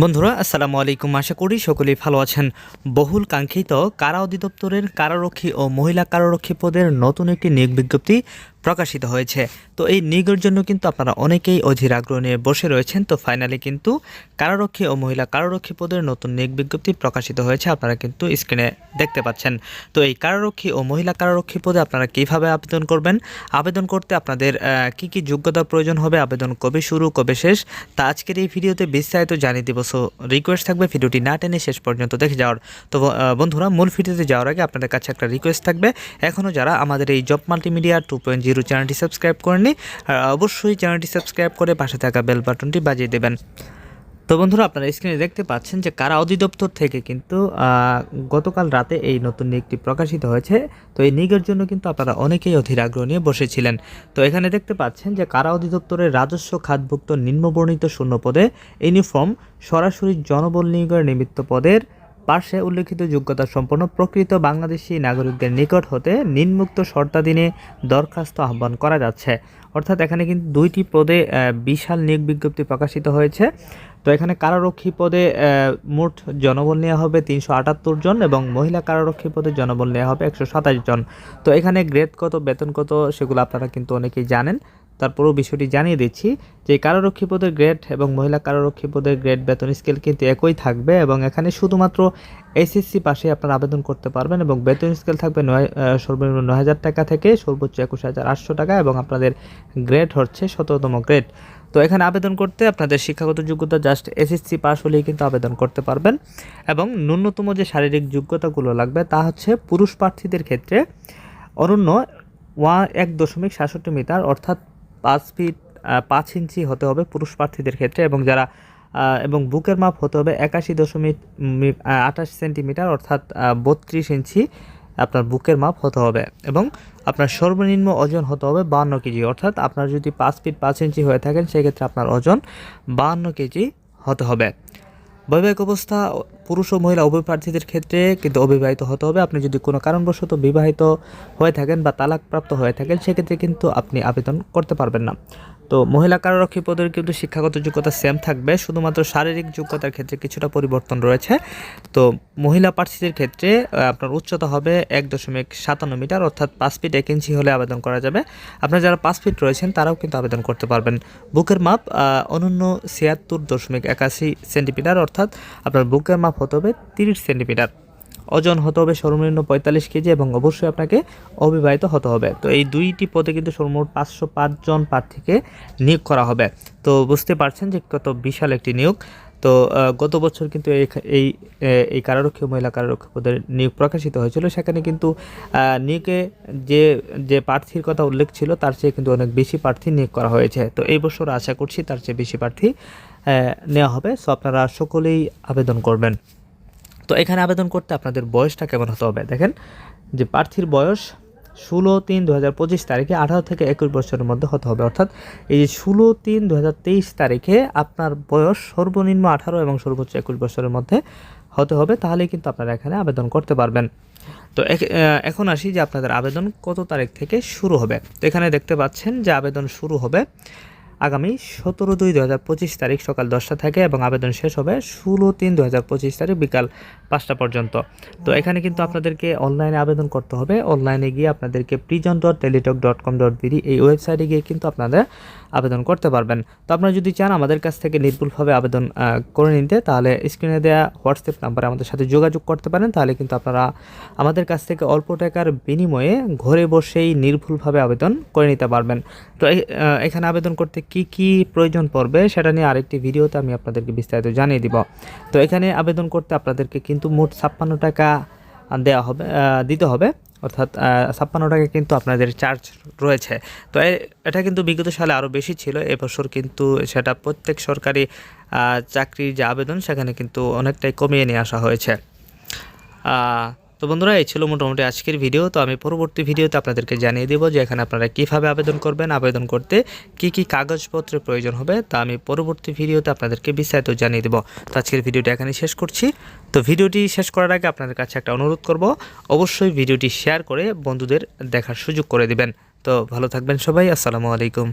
বন্ধুরা, আসসালামু আলাইকুম। আশা করি সকলেই ভালো আছেন। বহুল কাঙ্ক্ষিত কারা অধিদপ্তরের কারারক্ষী ও মহিলা কারারক্ষী পদের নতুন একটি নিয়োগ বিজ্ঞপ্তি প্রকাশিত হয়েছে। তো এই নিয়োগের জন্য কিন্তু আপনারা অনেকেই অধীর আগ্রহ নিয়ে বসে রয়েছেন। তো ফাইনালি কিন্তু কারারক্ষী ও মহিলা কারারক্ষী পদের নতুন নিয়োগ বিজ্ঞপ্তি প্রকাশিত হয়েছে। আপনারা কিন্তু স্ক্রিনে দেখতে পাচ্ছেন। তো এই কারারক্ষী ও মহিলা কারারক্ষী পদে আপনারা কীভাবে আবেদন করবেন? আবেদন করতে আপনাদের কি কি যোগ্যতা প্রয়োজন হবে? আবেদন কবে শুরু, কবে শেষ? তা আজকের এই ভিডিওতে বিস্তারিত জানিয়ে দিব। সো রিকোয়েস্ট থাকবে ভিডিওটি না টেনে শেষ পর্যন্ত দেখে যাওয়ার। তো বন্ধুরা মূল ভিডিওতে যাওয়ার আগে আপনাদের কাছে একটা রিকোয়েস্ট থাকবে। এখনও যারা আমাদের এই job multimedia two point zero চ্যানেলটি সাবস্ক্রাইব করেননি আর অবশ্যই চ্যানেলটি সাবস্ক্রাইব করে পাশে থাকা বেল বাটনটি বাজিয়ে দেবেন। তো বন্ধুরা, আপনারা স্ক্রিনে দেখতে পাচ্ছেন যে কারা অধিদপ্তর থেকে কিন্তু গতকাল রাতে এই নতুন নিয়োগটি প্রকাশিত হয়েছে। তো এই নিয়োগের জন্য কিন্তু আপনারা অনেকেই অধীর আগ্রহ নিয়ে বসেছিলেন। তো এখানে দেখতে পাচ্ছেন যে কারা অধিদপ্তরের রাজস্ব খাতভুক্ত নিম্নবর্ণিত শূন্য পদে ইউনিফর্ম সরাসরি জনবল নিয়োগের নিমিত্ত পদের পার্শ্বে উল্লেখিত যোগ্যতা সম্পন্ন প্রকৃত বাংলাদেশি নাগরিকদের নিকট হতে নিম্মুক্ত শর্তাধীনে দরখাস্ত আহ্বান করা যাচ্ছে। অর্থাৎ এখানে কিন্তু দুইটি পদে বিশাল নিয়োগ বিজ্ঞপ্তি প্রকাশিত হয়েছে। তো এখানে কারারক্ষী পদে মোট জনবল নেওয়া হবে তিনশো আটাত্তর জন এবং মহিলা কারারক্ষী পদে জনবল নেওয়া হবে একশো সাতাশ জন। তো এখানে গ্রেড কত, বেতন কত, সেগুলো আপনারা কিন্তু অনেকেই জানেন। তারপরেও বিষয়টি জানিয়ে দিচ্ছি যে কারারক্ষী পদের গ্রেড এবং মহিলা কারারক্ষী পদের গ্রেড বেতন স্কেল কিন্তু একই থাকবে এবং এখানে শুধুমাত্র এসএসসি পাশে আপনারা আবেদন করতে পারবেন এবং বেতন স্কেল থাকবে নয় সর্বনিম্ন নয় হাজার টাকা থেকে সর্বোচ্চ একুশ হাজার আটশো টাকা এবং আপনাদের গ্রেড হচ্ছে শততম গ্রেড। তো এখানে আবেদন করতে আপনাদের শিক্ষাগত যোগ্যতা জাস্ট এসএসসি পাস হলেই কিন্তু আবেদন করতে পারবেন এবং ন্যূনতম যে শারীরিক যোগ্যতাগুলো লাগবে তা হচ্ছে পুরুষ প্রার্থীদের ক্ষেত্রে অরণ্য ওয়া এক দশমিক সাতষট্টি মিটার অর্থাৎ পাঁচ ফিট পাঁচ ইঞ্চি হতে হবে পুরুষ প্রার্থীদের ক্ষেত্রে এবং যারা এবং বুকের মাপ হতে হবে একাশি দশমিক আঠাশ সেন্টিমিটার অর্থাৎ বত্রিশ ইঞ্চি আপনার বুকের মাপ হতে হবে এবং আপনার সর্বনিম্ন ওজন হতে হবে বাহান্ন কেজি অর্থাৎ আপনার যদি পাঁচ ফিট পাঁচ ইঞ্চি হয়ে থাকেন, সেক্ষেত্রে আপনার ওজন বাহান্ন কেজি হতে হবে। বৈবাহিক অবস্থা, পুরুষ ও মহিলা উভয় প্রার্থীদের ক্ষেত্রে কিন্তু অবিবাহিত হতে হবে। আপনি যদি কোনো কারণবশত বিবাহিত হয়ে থাকেন বা তালাকপ্রাপ্ত হয়ে থাকেন, সেক্ষেত্রে কিন্তু আপনি আবেদন করতে পারবেন না। তো মহিলা কারারক্ষী পদের কিন্তু শিক্ষাগত যোগ্যতা সেম থাকবে, শুধুমাত্র শারীরিক যোগ্যতার ক্ষেত্রে কিছুটা পরিবর্তন রয়েছে। তো মহিলা প্রার্থীদের ক্ষেত্রে আপনার উচ্চতা হবে এক দশমিক সাতান্ন মিটার, অর্থাৎ পাঁচ ফিট এক ইঞ্চি হলে আবেদন করা যাবে। আপনার যারা পাঁচ ফিট রয়েছেন, তারাও কিন্তু আবেদন করতে পারবেন। বুকের মাপ অনন্য ছিয়াত্তর দশমিক একাশি সেন্টিমিটার অর্থাৎ আপনার বুকের মাপ হতে হবে তিরিশ সেন্টিমিটার ওজন হতে হবে সর্বনিম্ন পঁয়তাল্লিশ কেজি এবং অবশ্যই আপনাকে অবিবাহিত হতে হবে। তো এই দুইটি পদে কিন্তু সর্বমোট পাঁচশো জন প্রার্থীকে নিয়োগ করা হবে। তো বুঝতে পারছেন যে কত বিশাল একটি নিয়োগ। তো গত বছর কিন্তু এই এই কারারক্ষী মহিলা কারারক্ষী পদের নিয়োগ প্রকাশিত হয়েছিল। সেখানে কিন্তু নিয়োগে যে যে প্রার্থীর কথা উল্লেখ ছিল, তার চেয়ে কিন্তু অনেক বেশি প্রার্থী নিয়োগ করা হয়েছে। তো এই বছর আশা করছি তার চেয়ে বেশি প্রার্থী নেওয়া হবে। সো আপনারা সকলেই আবেদন করবেন। তো এখানে আবেদন করতে আপনাদের বয়সটা কেমন হতে হবে? দেখেন, যে প্রার্থীর বয়স ষোলো তিন দু হাজার পঁচিশ তারিখে আঠারো থেকে একুশ বছরের মধ্যে হতে হবে। অর্থাৎ এই যে ষোলো তিন দু হাজার তেইশ তারিখে আপনার বয়স সর্বনিম্ন আঠারো এবং সর্বোচ্চ একুশ বছরের মধ্যে হতে হবে, তাহলেই কিন্তু আপনারা এখানে আবেদন করতে পারবেন। তো এখ- এখন আসি যে আপনাদের আবেদন কত তারিখ থেকে শুরু হবে। তো এখানে দেখতে পাচ্ছেন যে আবেদন শুরু হবে আগামী সতেরো দুই দু হাজার পঁচিশ তারিখ সকাল দশটা থেকে এবং আবেদন শেষ হবে ষোলো তিন দু হাজার পঁচিশ তারিখ বিকাল পাঁচটা পর্যন্ত। তো এখানে কিন্তু আপনাদেরকে অনলাইনে আবেদন করতে হবে। অনলাইনে গিয়ে আপনাদেরকে prison dot Teletalk dot com dot BD এই ওয়েবসাইটে গিয়ে কিন্তু আপনাদের আবেদন করতে পারবেন। তো আপনারা যদি চান আমাদের কাছ থেকে নির্ভুলভাবে আবেদন করে নিতে, তাহলে স্ক্রিনে দেওয়া হোয়াটসঅ্যাপ নাম্বারে আমাদের সাথে যোগাযোগ করতে পারেন। তাহলে কিন্তু আপনারা আমাদের কাছ থেকে অল্প টাকার বিনিময়ে ঘরে বসেই নির্ভুলভাবে আবেদন করে নিতে পারবেন। তো এখানে আবেদন করতে কি কি প্রয়োজন পড়বে সেটা নিয়ে আরেকটি ভিডিওতে আমি আপনাদেরকে বিস্তারিত জানিয়ে দিব। তো এখানে আবেদন করতে আপনাদেরকে কিন্তু মোট ছাপ্পান্ন টাকা দেওয়া হবে দিতে হবে। অর্থাৎ ছাপ্পান্ন টাকা কিন্তু আপনাদের চার্জ রয়েছে। তো এটা কিন্তু বিগত সালে আরও বেশি ছিল। এবছর কিন্তু সেটা প্রত্যেক সরকারি চাকরির যে আবেদন সেখানে কিন্তু অনেকটাই কমিয়ে নিয়ে আসা হয়েছে। তো বন্ধুরা, এই ছিল মোটামুটি আজকের ভিডিও। তো আমি পরবর্তী ভিডিওতে আপনাদেরকে জানিয়ে দেবো যে এখানে আপনারা কীভাবে আবেদন করবেন, আবেদন করতে কি কি কাগজপত্রের প্রয়োজন হবে। তা আমি পরবর্তী ভিডিওতে আপনাদেরকে বিস্তারিত জানিয়ে দেবো। তো আজকের ভিডিওটি এখানে শেষ করছি। তো ভিডিওটি শেষ করার আগে আপনাদের কাছে একটা অনুরোধ করব, অবশ্যই ভিডিওটি শেয়ার করে বন্ধুদের দেখার সুযোগ করে দিবেন। তো ভালো থাকবেন সবাই, আসসালামু আলাইকুম।